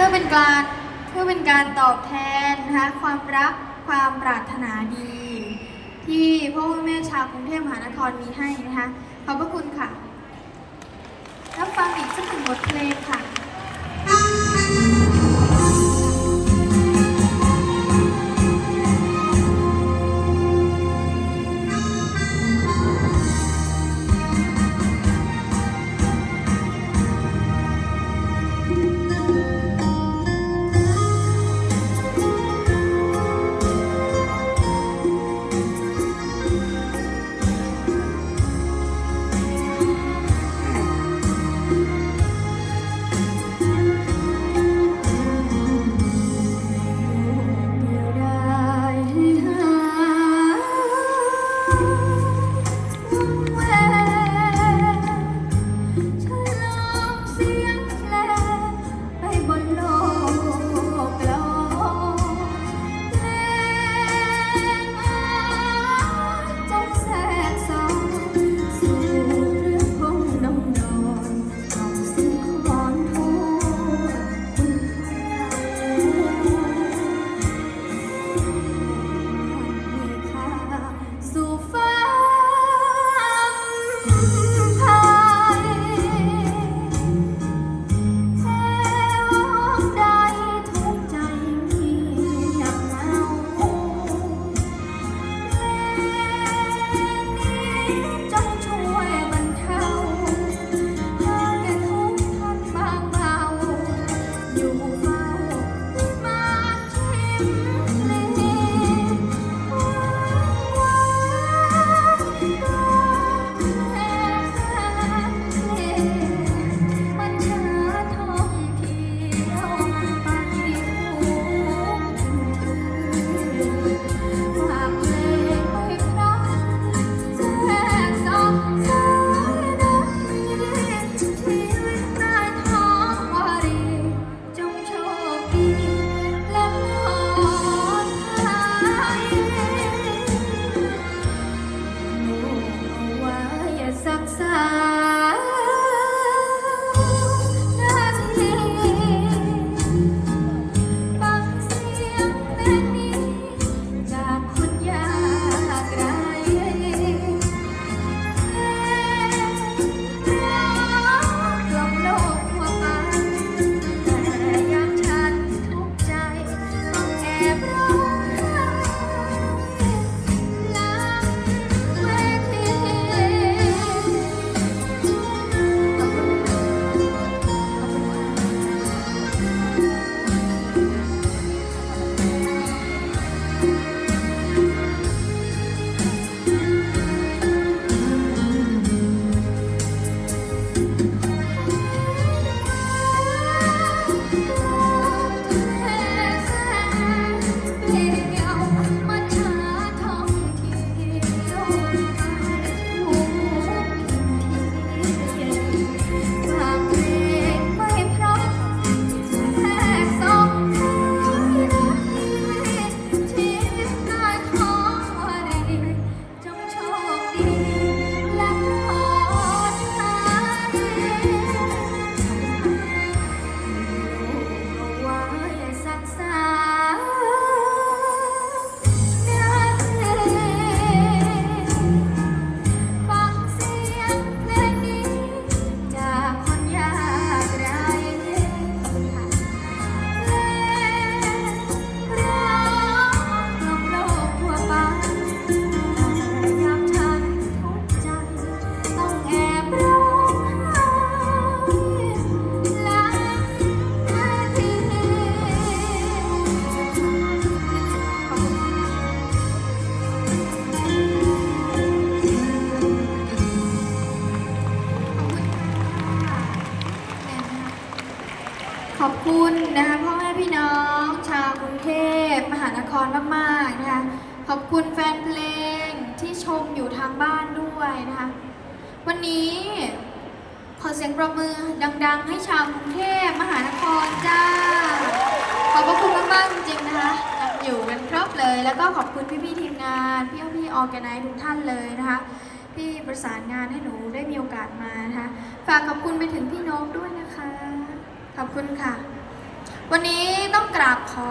พื่อเป็นการเพื่อเป็นการตอบแทนนะคะความรักความปรารถนาดี ที่พ่อแม่ชาวกรุงเทพมหานครมีให้นะคะขอบพระคุณค่ะรับฟังอีกสักหนึ่งบทเพลงค่ะ อยู่ ขอบคุณนะคะพ่อแม่พี่น้องชาวกรุงเทพมหานครมากๆนะคะขอบคุณแฟนเพลงที่ชมอยู่ทางบ้านด้วยนะคะวันนี้ขอเสียงประมือดัง ๆ ให้ชาวกรุงเทพมหานครจ้า ขอบพระคุณมากๆจริงๆนะคะอยู่กันครบเลย แล้วก็ขอบคุณพี่ๆทีมงานพี่ๆออแกไนทุกท่านเลยนะคะที่ประสานงานให้หนูได้มีโอกาสมานะคะฝากขอบคุณไปถึงพี่นกด้วยนะคะ ขอบคุณค่ะ วันนี้ต้องกราบขอ